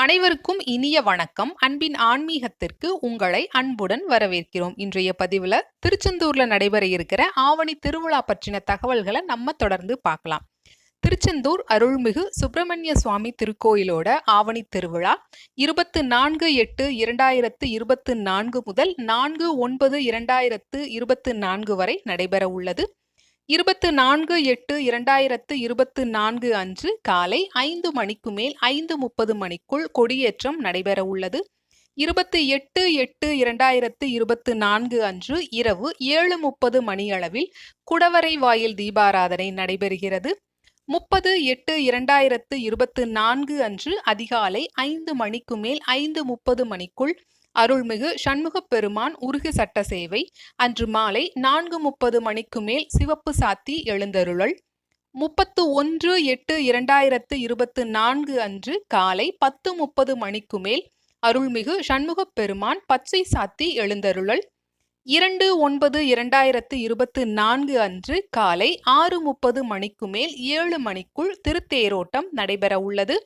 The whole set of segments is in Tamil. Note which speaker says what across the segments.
Speaker 1: அனைவருக்கும் இனிய வணக்கம். அன்பின் ஆன்மீகத்திற்கு உங்களை அன்புடன் வரவேற்கிறோம். இன்றைய பதிவுல திருச்செந்தூர்ல நடைபெற இருக்கிற ஆவணி திருவிழா பற்றின தகவல்களை நம்ம தொடர்ந்து பார்க்கலாம். திருச்செந்தூர் அருள்மிகு சுப்பிரமணிய சுவாமி திருக்கோயிலோட ஆவணி திருவிழா இருபத்து நான்கு எட்டு இரண்டாயிரத்து இருபத்து நான்கு முதல் நான்கு ஒன்பது இரண்டாயிரத்து இருபத்து நான்கு வரை நடைபெற உள்ளது. இருபத்து நான்கு எட்டு இரண்டாயிரத்து இருபத்து நான்கு அன்று காலை ஐந்து மணிக்கு மேல் ஐந்து முப்பது மணிக்குள் கொடியேற்றம் நடைபெற உள்ளது. இருபத்தி எட்டு எட்டு இரண்டாயிரத்து இருபத்து நான்கு அன்று இரவு ஏழு முப்பது மணியளவில் குடவரை வாயில் தீபாராதனை நடைபெறுகிறது. முப்பது எட்டு இரண்டாயிரத்து இருபத்து நான்கு அன்று அதிகாலை ஐந்து மணிக்கு மேல் ஐந்து முப்பது மணிக்குள் அருள்மிகு சண்முகப் பெருமான் உருகு சட்ட சேவை. அன்று மாலை நான்கு முப்பது மணிக்கு மேல் சிவப்பு சாத்தி எழுந்தருளல். முப்பத்து ஒன்று எட்டு இரண்டாயிரத்து இருபத்து நான்கு அன்று காலை பத்து முப்பது மணிக்கு மேல் அருள்மிகு சண்முகப் பெருமான் பச்சை சாத்தி எழுந்தருளல். இரண்டு ஒன்பது இரண்டாயிரத்து இருபத்து நான்கு அன்று காலை ஆறு முப்பது மணிக்கு மேல் ஏழு மணிக்குள் திருத்தேரோட்டம் நடைபெற உள்ளது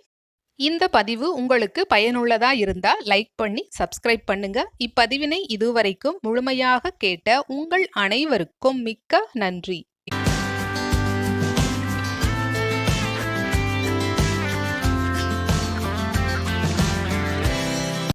Speaker 1: இந்த பதிவு உங்களுக்கு பயனுள்ளதா இருந்தா லைக் பண்ணி சப்ஸ்கிரைப் பண்ணுங்க. இப்பதிவினை இதுவரைக்கும் முழுமையாக கேட்ட உங்கள் அனைவருக்கும் மிக்க நன்றி.